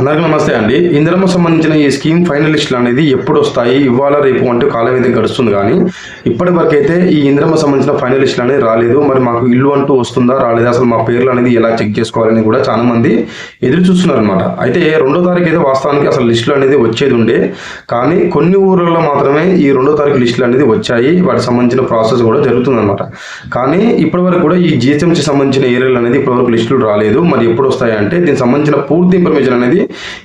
అందరికీ నమస్తే అండి. ఇందిరమ్మ సంబంధించిన ఈ స్కీమ్ ఫైనలిస్టులు అనేది ఎప్పుడు వస్తాయి ఇవాళ రేపు అంటూ కాలం అయితే గడుస్తుంది కానీ ఇప్పటి వరకు అయితే ఈ ఇందిరమ్మ సంబంధించిన ఫైనలిస్టులు అనేది రాలేదు. మరి మాకు ఇల్లు అంటూ వస్తుందా? రాలేదా? అసలు మా పేర్లు అనేది ఎలా చెక్ చేసుకోవాలని కూడా చాలా మంది ఎదురు చూస్తున్నారు అనమాట అయితే రెండో తారీఖు అయితే వాస్తవానికి అసలు లిస్టులు అనేది వచ్చేది ఉండే. కానీ కొన్ని ఊర్లలో మాత్రమే ఈ రెండో తారీఖు లిస్టులు అనేది వచ్చాయి. వాటికి సంబంధించిన ప్రాసెస్ కూడా జరుగుతుందన్నమాట. కానీ ఇప్పటి వరకు కూడా ఈ జిహెచ్ఎంసీ సంబంధించిన ఏరియాలు అనేది ఇప్పటివరకు లిస్టులు రాలేదు. మరి ఎప్పుడు వస్తాయి అంటే దీనికి సంబంధించిన పూర్తి ఇన్ఫర్మేషన్ అనేది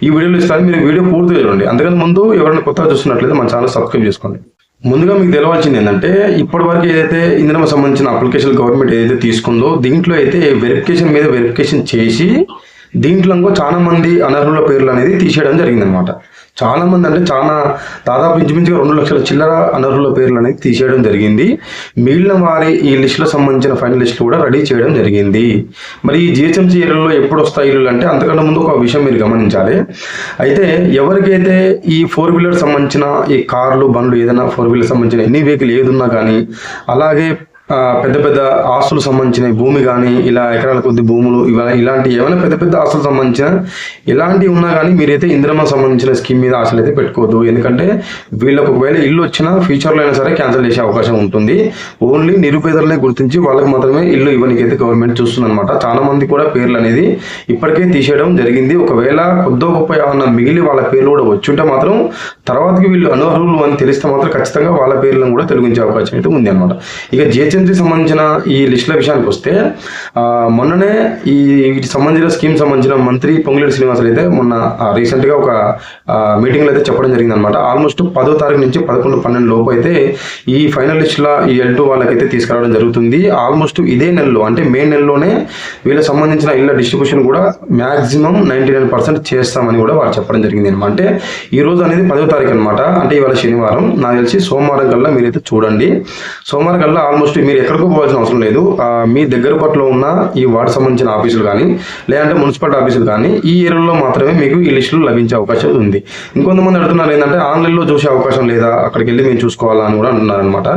ఈ వీడియోలో ఇస్తాను మీరు వీడియో పూర్తిగా చూడండి. అందుకని ముందు ఎవరైనా కొత్తగా చూస్తున్నట్లయితే మన ఛానల్ సబ్స్క్రైబ్ చేసుకోండి. ముందుగా మీకు తెలవాల్సింది ఏంటంటే ఇప్పటి వరకు ఏదైతే ఇంధనం సంబంధించిన అప్లికేషన్ గవర్నమెంట్ ఏదైతే తీసుకుందో దీంట్లో అయితే వెరిఫికేషన్ మీద వెరిఫికేషన్ చేసి దీంట్లో ఇంకో చాలా మంది అనర్హుల పేర్లు అనేది తీసేయడం జరిగిందనమాట చాలా మంది అంటే చాలా దాదాపు ఇంచుమించుగా రెండు లక్షల చిల్లర అనర్హుల పేర్లు అనేది తీసేయడం జరిగింది. మిగిలిన వారి ఈ లిస్టులో సంబంధించిన ఫైనల్ లిస్టులు కూడా రెడీ చేయడం జరిగింది. మరి ఈ జిహెచ్ఎంసీ ఏరియాలో ఎప్పుడు వస్తాయి ఇల్లు అంటే అంతకంటే ముందు ఒక విషయం మీరు గమనించాలి. అయితే ఎవరికైతే ఈ ఫోర్ వీలర్ సంబంధించిన ఈ కార్లు బండ్లు ఏదైనా ఫోర్ వీలర్ సంబంధించిన ఎన్ని వెహికల్ ఏదున్నా కానీ అలాగే పెద్ద పెద్ద ఆస్తులు సంబంధించిన భూమి కానీ ఇలా ఎకరాల కొద్ది భూములు ఇవ ఇలాంటి ఏమైనా పెద్ద పెద్ద ఆస్తులు సంబంధించిన ఇలాంటివి ఉన్నా కానీ మీరైతే ఇంద్రమ సంబంధించిన స్కీమ్ మీద ఆశలు అయితే పెట్టుకోవద్దు. ఎందుకంటే వీళ్ళకు ఒకవేళ ఇల్లు వచ్చినా ఫ్యూచర్లో అయినా సరే క్యాన్సిల్ చేసే అవకాశం ఉంటుంది. ఓన్లీ నిరుపేదలనే గుర్తించి వాళ్ళకి మాత్రమే ఇల్లు ఇవ్వనికైతే గవర్నమెంట్ చూస్తుందన్నమాట. చాలా మంది కూడా పేర్లు అనేది ఇప్పటికే తీసేయడం జరిగింది. ఒకవేళ కొద్దో గొప్ప ఏమన్నా మిగిలి వాళ్ళ పేర్లు కూడా వచ్చుంటే మాత్రం తర్వాతకి వీళ్ళు అనర్హులు అని తెలిస్తే మాత్రం ఖచ్చితంగా వాళ్ళ పేర్లను కూడా తొలగించే అవకాశం అయితే ఉంది అనమాట ఇక జిహెచ్ఎంసీ సంబంధించిన ఈ లిస్టుల విషయానికి వస్తే మొన్ననే ఈ వీటికి సంబంధించిన స్కీమ్ సంబంధించిన మంత్రి పొంగులేటి శ్రీనివాసులు అయితే మొన్న రీసెంట్గా ఒక మీటింగ్లో అయితే చెప్పడం జరిగింది అనమాట ఆల్మోస్ట్ పదో తారీఖు నుంచి పదకొండు పన్నెండు లోపు అయితే ఈ ఫైనల్ లిస్టుల ఈ ఎల్ టూ వాళ్ళకైతే తీసుకురావడం జరుగుతుంది. ఆల్మోస్ట్ ఇదే నెలలో అంటే మే నెలలోనే వీళ్ళకి సంబంధించిన ఇళ్ళ డిస్ట్రిబ్యూషన్ కూడా మ్యాక్సిమం నైంటీ నైన్ పర్సెంట్ చేస్తామని కూడా వారు చెప్పడం జరిగింది అనమాట అంటే ఈ రోజు అనేది పదో తారీఖు అనమాట అంటే ఇవాళ శనివారం. నాకు తెలిసి సోమవారం కల్లా మీరైతే చూడండి. సోమవారం కల్లా ఆల్మోస్ట్ మీరు ఎక్కడికో పోవాల్సిన అవసరం లేదు. మీ దగ్గర పట్ల ఉన్న ఈ వార్డు సంబంధించిన ఆఫీసులు కానీ లేదంటే మున్సిపాలిటీ ఆఫీసులు కానీ ఈ ఏరియాలో మాత్రమే మీకు ఈ లిస్టులు లభించే అవకాశం ఉంది. ఇంకొంతమంది అడుగుతున్నారు ఏంటంటే ఆన్లైన్లో చూసే అవకాశం లేదా అక్కడికి వెళ్ళి మేము చూసుకోవాలా అని కూడా అంటున్నారు అనమాట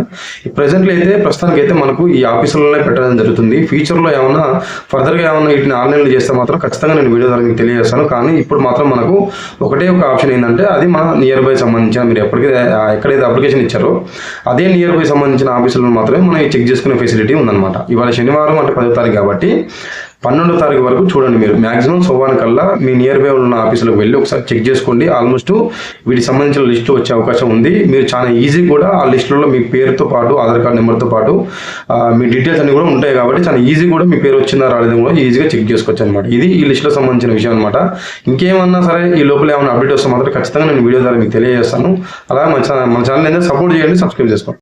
అయితే ప్రస్తుతానికి అయితే మనకు ఈ ఆఫీసులలోనే పెట్టడం జరుగుతుంది. ఫ్యూచర్లో ఏమైనా ఫర్దర్గా ఏమైనా వీటిని ఆన్లైన్లో చేస్తే మాత్రం ఖచ్చితంగా నేను వీడియో ద్వారా మీకు తెలియజేస్తాను. కానీ ఇప్పుడు మాత్రం మనకు ఒకటే ఒక ఆప్షన్ ఏంటంటే అది మన నియర్ బై సంబంధించిన మీరు ఎప్పటికీ ఎక్కడైతే అప్లికేషన్ ఇచ్చారో అదే నియర్ బై సంబంధించిన ఆఫీసులను మాత్రమే మనం చెక్ చేసుకునే ఫెసిలిటీ ఉందన్నమాట. ఇవాళ శనివారం అంటే పదో తారీఖు కాబట్టి పన్నెండో తారీఖు వరకు చూడండి మీరు. మాక్సిమం సోమవారం కల్లా మీ నియర్ బై ఉన్న ఆఫీసులకు వెళ్ళి ఒకసారి చెక్ చేసుకోండి. ఆల్మోస్ట్ వీటికి సంబంధించిన లిస్టు వచ్చే అవకాశం ఉంది. మీరు చాలా ఈజీ కూడా ఆ లిస్టులో మీ పేరుతో పాటు ఆధార్ కార్డ్ నెంబర్తో పాటు మీ డీటెయిల్స్ అన్ని కూడా ఉంటాయి కాబట్టి చాలా ఈజీ కూడా మీ పేరు వచ్చిందా రాలేదు కూడా ఈజీగా చెక్ చేసుకోవచ్చు అనమాట ఇది ఈ లిస్టులో సంబంధించిన విషయం అనమాట ఇంకేమన్నా సరే ఈ లోపల ఏమైనా అప్డేట్ వస్తే మాత్రం ఖచ్చితంగా నేను వీడియో ద్వారా మీకు తెలియజేస్తాను. అలాగే మన ఛానల్ మన ఛానల్ అయితే సపోర్ట్ చేయండి సబ్స్క్రైబ్ చేసుకోండి.